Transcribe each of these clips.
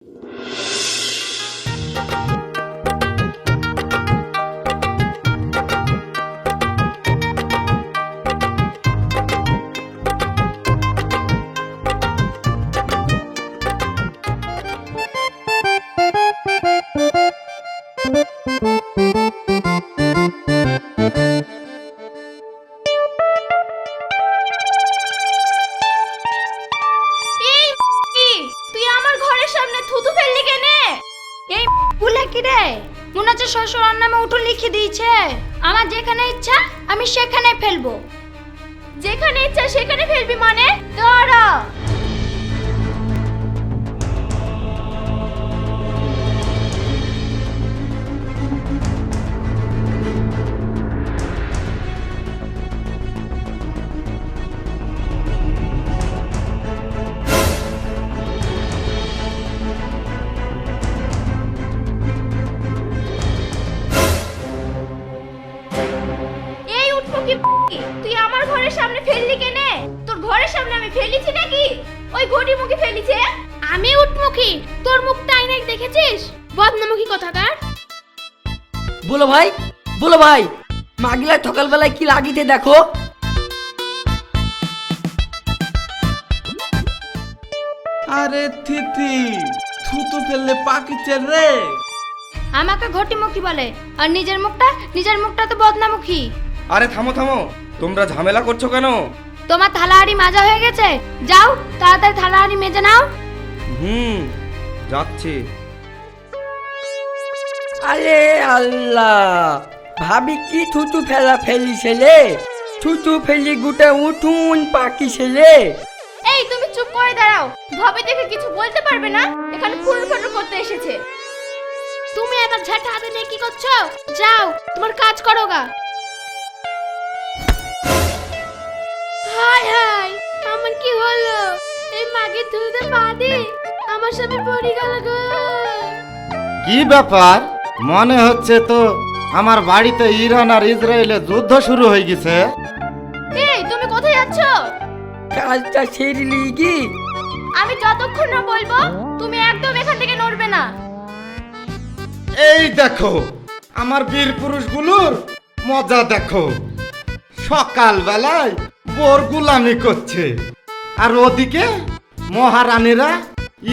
you কি রে? মনে হচ্ছে শ্বশুর নামে উঠো লিখে দিয়েছে। আমার যেখানে ইচ্ছা, আমি সেখানে ফেলব। যেখানে ইচ্ছা, সেখানে ফেলবি মানে? দাঁড়া। ঘরের সামনে ফেললি কেনে? তোর ঘরের সামনে আমি ফেলিছি নাকি? ওই গড়ি মুখে ফেলিছে? আমি উঠমুখী তোর মুখটা আইনায় দেখেছিস? বদনামুখী কথাকার। বলো ভাই বলো ভাই মাগলা সকালবেলায় কি লাগিতে দেখো। আরে থিতি থুতু ফেললে পাকিছে রে। আমাকে ঘটিমুখী বলে আর নিজের মুখটা নিজের মুখটা তো বদনামুখী। আরে থামো থামো তোমরা ঝামেলা করছ কেন? তোমার থালাহাড়ি মাজা হয়ে গেছে? যাও তাড়াতাড়ি থালাহাড়ি মেজে নাও। হুম যাচ্ছি। আরে আল্লাহ ভাবি কি থুতু ফেলা ফেলি ছেলে? থুতু ফেলি গুটা উঠুন পাকি ছেলে। এই তুমি চুপ করে দাঁড়াও। ভাবি দেখে কিছু বলতে পারবে না? এখানে ফুল ফটো করতে এসেছে। তুমি এত ঝাঁটা হাতে নিয়ে কি করছ? যাও তোমার কাজ করো গা। এই মাগে ধুতে পাদি আমার সামনে পড়ে গেল গো। কি ব্যাপার? মনে হচ্ছে তো আমার বাড়িতে ইরান আর ইসরায়েলের যুদ্ধ শুরু হয়ে গেছে। এই তুমি কোথায় যাচ্ছ? কাজটা সেরলি কি? আমি যতক্ষণ না বলব তুমি একদম এখান থেকে নড়বে না। এই দেখো আমার বীর পুরুষগুলোর মজা দেখো। সকালবেলায় বোর গুলামি করছে। আর ওদিকে মহারানীরা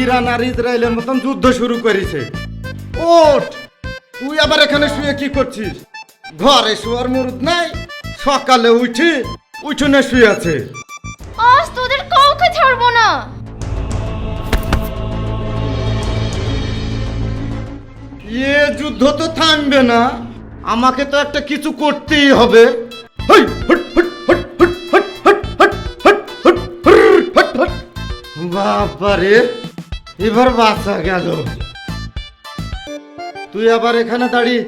ইরান আর ইসরায়েলের মতন যুদ্ধ শুরু করেছে। ওঠ তুই আবার এখানে শুয়ে কি করছিস? ঘরে শুয়ার মুরুদ নাই সকালে উঠি উঠোনে শুয়ে আছে। আজ তোদের কাউকে ছাড়বো না। এ যুদ্ধ তো থামবে না আমাকে তো একটা কিছু করতেই হবে। হই, হট, বাবারে এবার বাঁচা গেল। তুই আবার এখানে দাঁড়িয়ে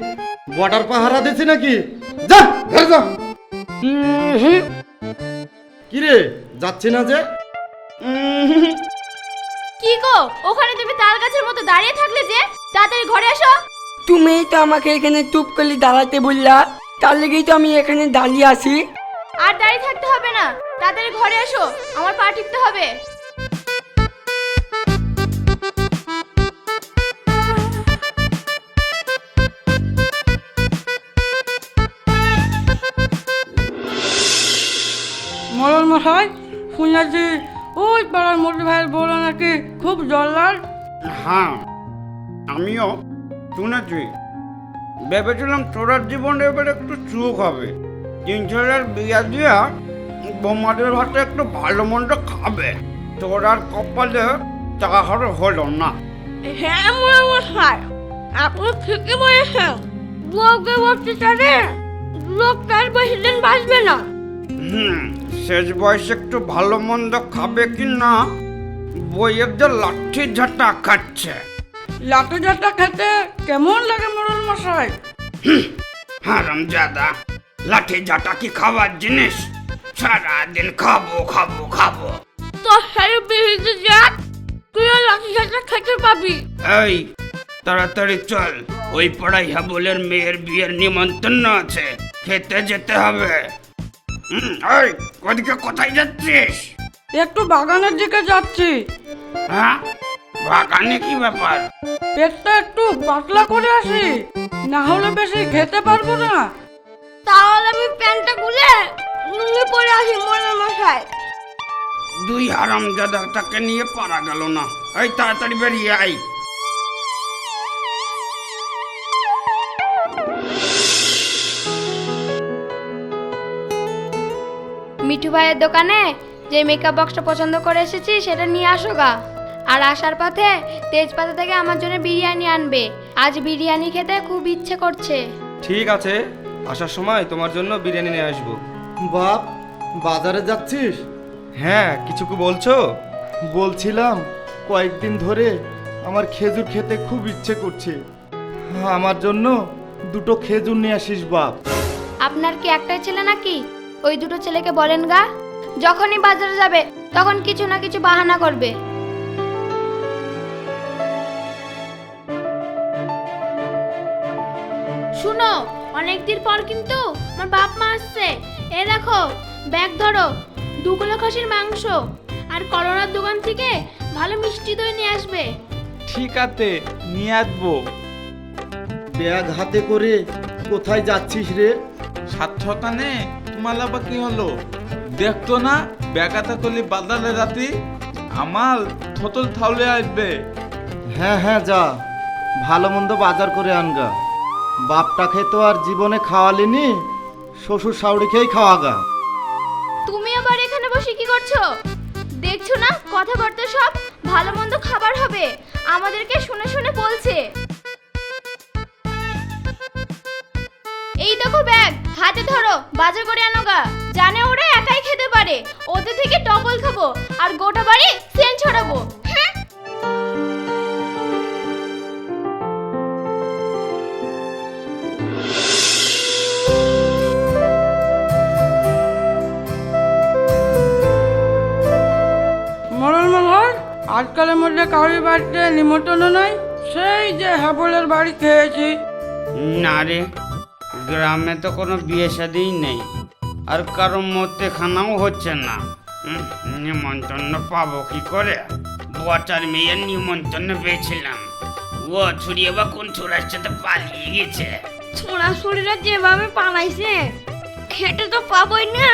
বর্ডার পাহারা দিছি নাকি? যা ঘরে যা। কিরে যাচ্ছি না যে? কি গো ওখানে তুমি তাল গাছের মতো দাঁড়িয়ে থাকলে যে? তাড়াতাড়ি ঘরে এসো। তুমি তো আমাকে এখানে চুপ করলে দাঁড়াতে বললা তার লেগেই তো আমি এখানে দাঁড়িয়ে আছি। আর দাঁড়িয়ে থাকতে হবে না। তাড়াতাড়ি ঘরে এসো আমার পা টিপতে হবে। মশাই শুনেছি ওই পাড়ার মোটি ভাইয়ের বউরা নাকি খুব জল্লার হ্যাঁ আমিও শুনেছি। ভেবেছিলাম তোরার জীবনে এবার একটু সুখ হবে। তিন ছেলের বিয়া দিয়া বোমাদের ভাতে একটু ভালো মন্দ খাবে। তোরার কপালে তাহার হলো না। হ্যাঁ মশাই আপনি ঠিকই বলেছেন। বউকে বলতে চারে লোকটার বেশি দিন বাঁচবে না। হুম শেষ বয়সে একটু ভালো মন্দ খাবে কি না? বইয়ের যে লাঠি ঝাঁটা খাচ্ছে। লাঠি ঝাঁটা খেতে কেমন লাগে মরণ মশাই? হারাম জাদা লাঠি ঝাঁটা কি খাবার জিনিস? সারাদিন খাব খাব খাব। তোর সারি বিহিতে যাক তুইও লাঠি জাটা খেতে পাবি। এই তাড়াতাড়ি চল। ওই পাড়াই হাবলের মেয়ের বিয়ের নিমন্ত্রণ আছে খেতে যেতে হবে। এই ওদিকে কোথায় যাচ্ছিস? একটু বাগানের দিকে যাচ্ছি। হ্যাঁ? বাগানে কি ব্যাপার? পেটটা একটু পাতলা করে আসি না হলে বেশি খেতে পারব না। তাহলে আমি প্যান্টটা খুলে লুঙ্গি পরে আসি মনের মশাই দুই হারামজাদাটাকে নিয়ে পারা গেল না। এই তাড়াতাড়ি বেরিয়ে আই মিঠু ভাইয়ের দোকানে যে মেকআপ বক্সটা পছন্দ করে এসেছি সেটা নিয়ে আসো গা। আর আসার পথে তেজপাতা থেকে আমার জন্য বিরিয়ানি আনবে। আজ বিরিয়ানি খেতে খুব ইচ্ছে করছে। ঠিক আছে আসার সময় তোমার জন্য বিরিয়ানি নিয়ে আসব। বাপ বাজারে যাচ্ছিস? হ্যাঁ কিছু কি বলছো? বলছিলাম কয়েকদিন ধরে আমার খেজুর খেতে খুব ইচ্ছে করছে। আমার জন্য দুটো খেজুর নিয়ে আসিস বাপ। আপনার কি একটাই ছেলে নাকি? ওই দুটো ছেলেকে বলেন গা। যখনই বাজারে যাবে তখন কিছু না কিছু বাহানা করবে। শুনো অনেকদিন পর কিন্তু আমার বাপ মা আসছে। এ দেখো ব্যাগ ধরো দু কিলো খাসির মাংস আর করোনার দোকান থেকে ভালো মিষ্টি দই নিয়ে আসবে। ঠিক আছে নিয়ে আসব। ব্যাগ হাতে করে কোথায় যাচ্ছিস রে? সাত ছকানে তোমার আবার কি হলো? দেখতো না বেকাতা করলি বাজারে রাতি আমার থতল থাউলে আসবে। হ্যাঁ হ্যাঁ যা ভালো মন্দ বাজার করে আনগা। বাপটাকে তো আর জীবনে খাওয়ালিনি শ্বশুর শাউরি খেয়েই খাওয়াগা। তুমি আবার এখানে বসে কি করছ? দেখছ না কথাবার্তা সব ভালো মন্দ খাবার হবে। আমাদেরকে শুনে শুনে বলছে। এই দেখো ব্যাগ হাতে ধরো বাজার করে আনো গা। জানে ওরা একাই খেতে পারে। ওদের থেকে ডবল খাব আর গোটা বাড়ি সেন ছড়াবো। হ্যাঁ। মরণ মহল আজকালের মধ্যে কাউরি বাড়িতে নিমন্ত্রণ নাই? সেই যে হাবলের বাড়ি খেয়েছি। না রে গ্রামে তো কোনো বিয়ে শাদিই নেই। আর কারও মধ্যে খানাও হচ্ছে না। নিমন্ত্রণ পাবো কি করে? বটার মেয়ের নিমন্ত্রণ পেয়েছিলাম। ও ছুড়িয়ে বা কোন ছোড়ার সাথে পালিয়ে গেছে? ছোড়াছুড়িরা যেভাবে পালাইছে খেতে তো পাবোই না।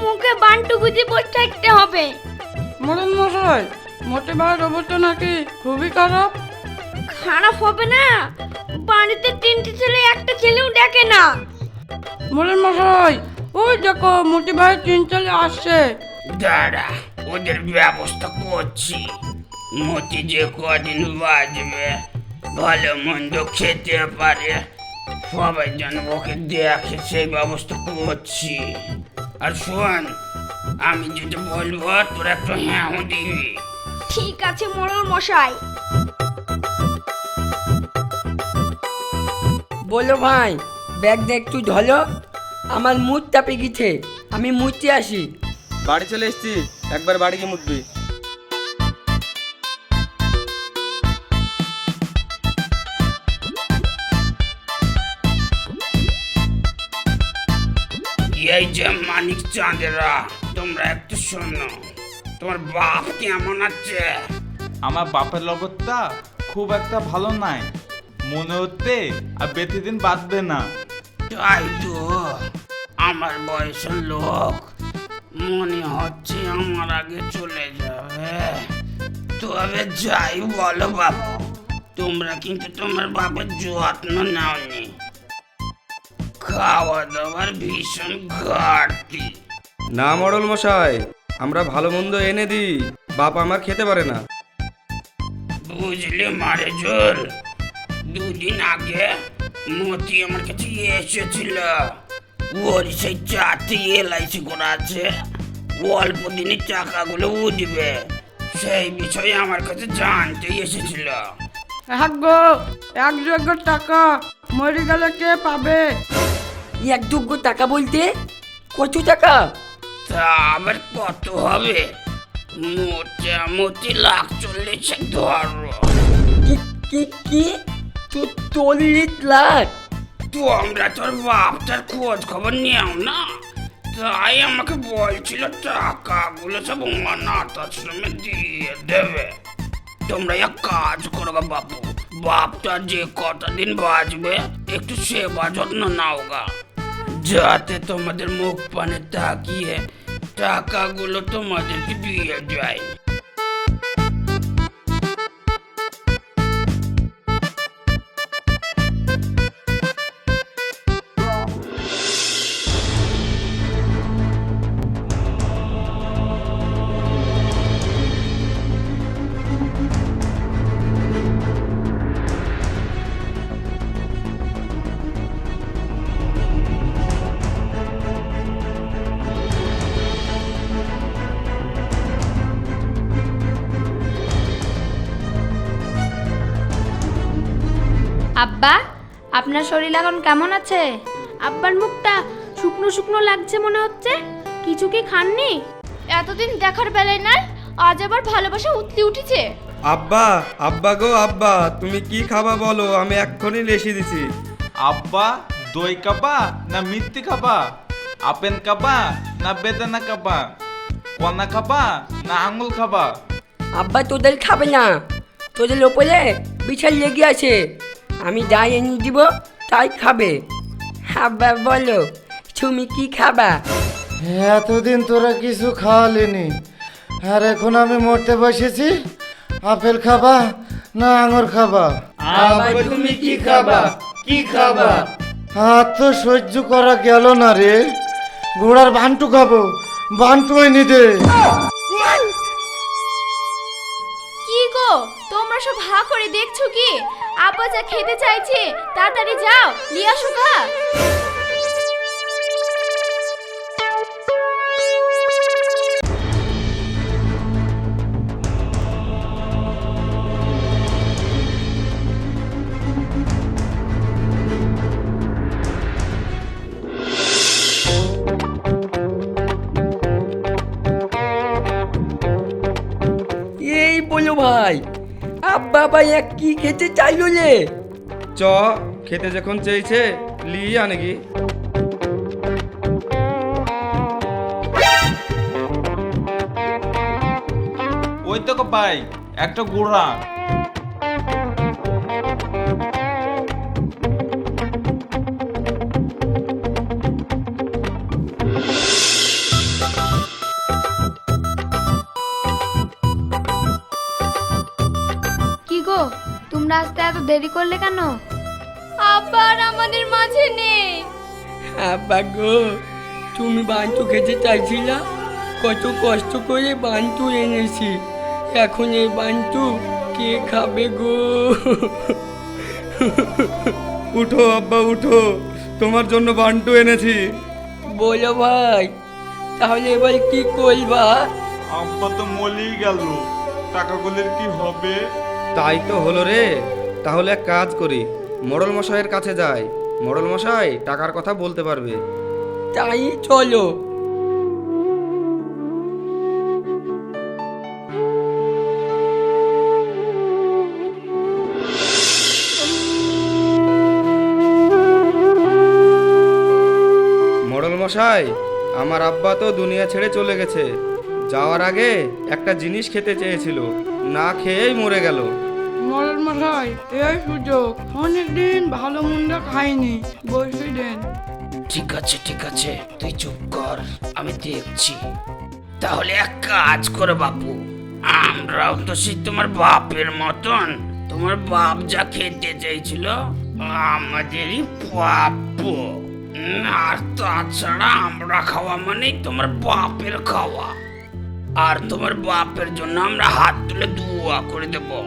মুখে বান্টু গুজি বসে থাকতে হবে। মরণ মশাই মোটে ভাইয়ের অবস্থা নাকি খুবই খারাপ? খারাপ হবে না? বাড়িতে তিনটে ছেলে একটা ছেলেও দেখে না। মরণ মশাই ওই দেখো মোটি ভাই তিন ছেলে আসছে। দাঁড়া ওদের ব্যবস্থা করছি। মতি যে কদিন বাজবে ভালো মন্দ খেতে পারে। সবাই যেন ওকে দেখে সেই ব্যবস্থা করছি। আর শোন আমি যেটা বলব তোরা একটু হ্যাঁ দিবি। ঠিক আছে মোড়ল মশাই। বলো ভাই ব্যাগটা একটু ধলো আমার মুখ চাপে গেছে আমি মুছতে আসি। বাড়ি চলে এসেছি একবার বাড়ি গিয়ে মুতবি এই যে মানিক চাঁদেরা তোমরা একটু শোনো তোমার বাপ কেমন আছে? আমার বাপের লগতটা খুব একটা ভালো নাই। মনে হচ্ছে আর বেশি দিন বাঁচবে না। তাই তো আমার বয়সের লোক মনে হচ্ছে আমার আগে চলে যাবে। তবে যাই বলো বাবু তোমরা কিন্তু তোমার বাবার যত্ন নাওনি। খাওয়া দাওয়ার ভীষণ ঘাটতি। না মডল মশাই আমরা ভালো মন্দ এনে দিই বাপ আমার খেতে পারে না। বুঝলে মারে জোর? দুদিন আগে মতি আমার কাছে এসেছিল। ওর সেই চারটি এলআইসি করা আছে অল্প দিনে টাকাগুলো উঠবে সেই বিষয়ে আমার কাছে জানতে এসেছিল। এক গো এক যোগ্য টাকা মরে গেলে কে পাবে? এক দুগ্গ টাকা বলতে? কত টাকা? তা আবার কত হবে? মোটামুটি লাখ চল্লিশ ধরো। কি কি কি? তো চল্লিশ লাখ। তোমরা তোর বাপটার খোঁজ খবর নিও না? তাই আমাকে বলছিল টাকাগুলো সব অনাথ আশ্রমে দিয়ে দেবে। তোমরা এক কাজ করো গা বাপু, বাপটা যে কটা দিন বাঁচবে, একটু সেবা যত্ন নাও গা। যাতে তোমাদের মুখ পানে তাকিয়ে টাকাগুলো তোমাদেরকে দিয়ে যায়। আব্বা আপনার শরীর এখন কেমন আছে? আব্বার মুখটা শুকনো শুকনো লাগছে মনে হচ্ছে। কিছু কি খাননি? এতদিন দেখার বেলায় নাই আজ আবার ভালোবাসা উতলি উঠেছে। আব্বা আব্বা গো আব্বা তুমি কি খাবা বলো? আমি এক্ষুনি লেসি দিছি। আব্বা দই কাবা না মিথ্যি খাবা? আপেন কাবা না বেদানা কাবা কনা খাবা না আঙুল খাবা? আব্বা তোদের খাবে না। তোদের ওপরে বিছাল লেগে আছে। আমি যাই এনে দিব তাই খাবে। আব্বা বলো তুমি কি খাবা? এতদিন তোরা কিছু খাওয়ালিনি। আর এখন আমি মরতে বসেছি আপেল খাবা না আঙুর খাবা? তুমি কি খাবা? কি খাবা? আর তো সহ্য করা গেল না রে। ঘোড়ার বান্টু খাব বান্টু এনে দে তোমরা সব হা করে দেখছ কি? আব্বা যা খেতে চাইছে তাড়াতাড়ি যাও লিয়া আসো এক কি খেতে চাইলো যে? চ খেতে যখন চেয়েছে লি আনে কি ওই তো পাই একটা গুড়া তোমরা আসতে এত দেরি করলে কেন? আবার আমাদের মাঝে নেই। আব্বা গো তুমি বান্টু খেতে চাইছিলা? কত কষ্ট করে বান্টু এনেছি। এখন এই বান্টু কে খাবে গো? উঠো আব্বা উঠো। তোমার জন্য বান্টু এনেছি। বলো ভাই তাহলে এবার কি করবা? আব্বা তো মলেই গেল। টাকাগুলির কি হবে? তাই তো হলো রে। তাহলে এক কাজ করি মোড়ল মশাইয়ের কাছে যাই। মোড়ল মশাই টাকার কথা বলতে পারবে। তাই চলো। মোড়ল মশাই আমার আব্বা তো দুনিয়া ছেড়ে চলে গেছে। যাওয়ার আগে একটা জিনিস খেতে চেয়েছিল। না খেয়েই মরে গেল। মরণ মশাই এই সুযোগ। অনেকদিন ভালো মন্দ খাইনি। বসে দেন। ঠিক আছে ঠিক আছে তুই চুপ কর আমি দেখছি। তাহলে এক কাজ করে বাপু আমরাও তো সেই তোমার বাপের মতন। তোমার বাপ যা খেতে চাইছিল আমাদেরই প্রাপ্য। উম, আর তাছাড়া আমরা খাওয়া মানেই তোমার বাপের খাওয়া। আর তোমার বাপের জন্য আমরা হাত তুলে দোয়া করে দেবো।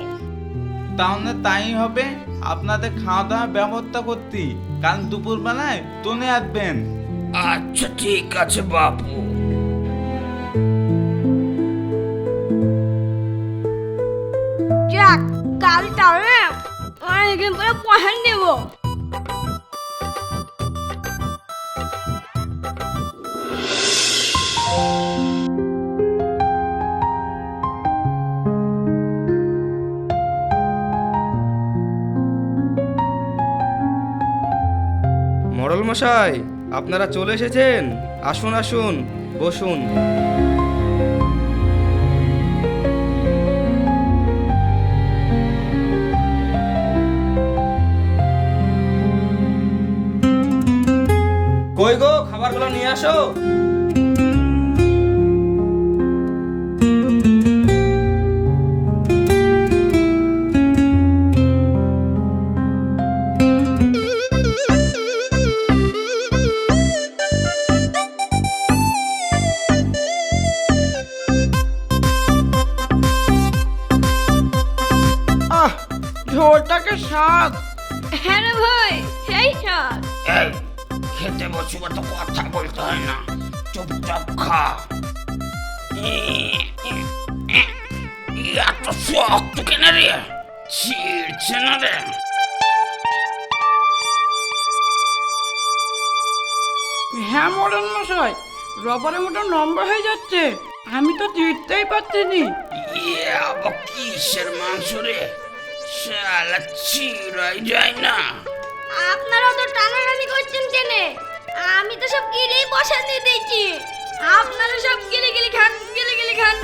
তাহলে তাই হবে আপনাদের খাওয়া দাওয়া ব্যবস্থা করতি কাল দুপুর বেলায় টনে আসবেন। আচ্ছা ঠিক আছে বাপু। যাক কাল তাহলে অনেকদিন পরে পয়সা নেব। মশাই আপনারা চলে এসেছেন? আসুন আসুন বসুন। কই গো খাবারগুলো নিয়ে আসো। হয় না চুপচাপ খা এত শক্ত কেন রে? ছিড়ছে না রে। হ্যাঁ মরণ মশাই রবারের মতো নম্বর হয়ে যাচ্ছে। আমি তো জিততেই পারছিনি। ইয়ে আবার কিসের মাংস রে? শালা চিড়াই যায় না। আপনারা তো টানাটানি করছেন কেনে? আমি তো সব গিলেই দিয়ে দিয়েছি আপনারা সব গিলে গিলে খান, গিলে গিলে খান।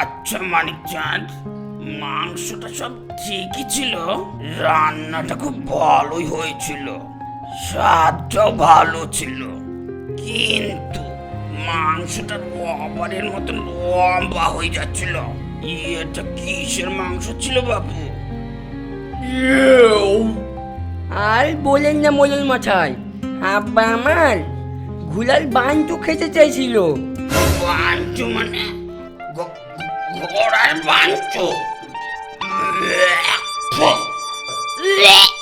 আচ্ছা মানিক চাঁদ মাংসটা সব ঠিকই ছিল, রান্নাটা খুব ভালোই হয়েছিল, স্বাদটাও ভালো ছিল, কিন্তু মাংসটা রবারের মতন লম্বা হয়ে যাচ্ছিল। এটা কিসের মাংস ছিল বাবু আর বলেন না মোলন মশাই আব্বা আমার ঘুলার বাঞ্চু খেতে চাইছিল। বাঞ্চু মানে? ঘোড়ার বাঞ্চু? রে